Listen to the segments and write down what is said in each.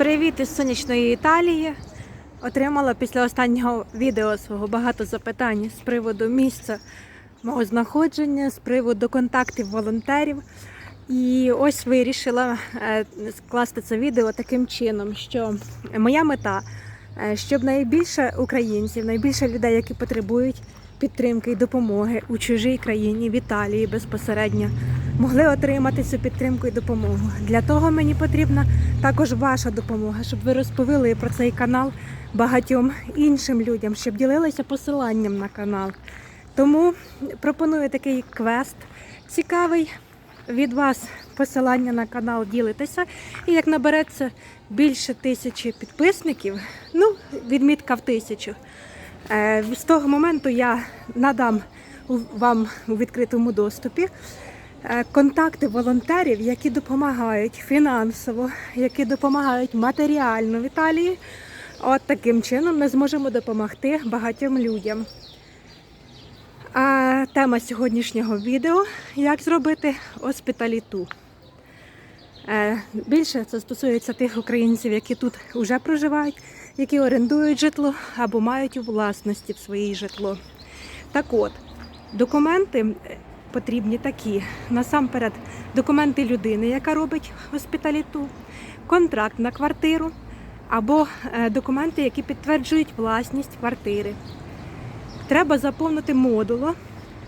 Привіт із сонячної Італії. Отримала після останнього відео свого багато запитань з приводу місця мого знаходження, з приводу контактів волонтерів. І ось вирішила е, скласти це відео таким чином, що моя мета, е, щоб найбільше українців, найбільше людей, які потребують підтримки і допомоги у чужій країні, в Італії безпосередньо, могли отримати цю підтримку і допомогу. Для того мені потрібна також ваша допомога, щоб ви розповіли про цей канал багатьом іншим людям, щоб ділилися посиланням на канал. Тому пропоную такий квест цікавий. Від вас посилання на канал ділитеся. І як набереться більше тисячі підписників, ну, відмітка в тисячу. Е, З того моменту я надам вам у відкритому доступі контакти волонтерів, які допомагають фінансово, які допомагають матеріально в Італії. От таким чином ми зможемо допомогти багатьом людям. А тема сьогоднішнього відео як зробити оспіталіту. Е, Більше це стосується тих українців, які тут вже проживають, які орендують житло або мають у власності своє житло. Так от, документи е, потрібні такі. Насамперед, документи людини, яка робить госпіталіту, контракт на квартиру, або е, документи, які підтверджують власність квартири. Треба заповнити модуло,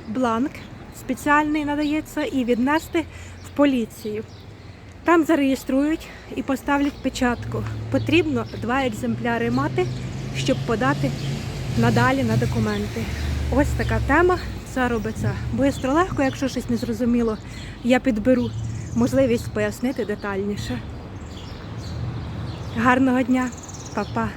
бланк спеціальний надається і віднести в поліцію. Там зареєструють і поставлять печатку. Потрібно два екземпляри мати, щоб подати надалі на документи. Ось така тема. Це робиться швидко, легко, якщо щось не зрозуміло, я підберу можливість пояснити детальніше. Гарного дня, Па-па!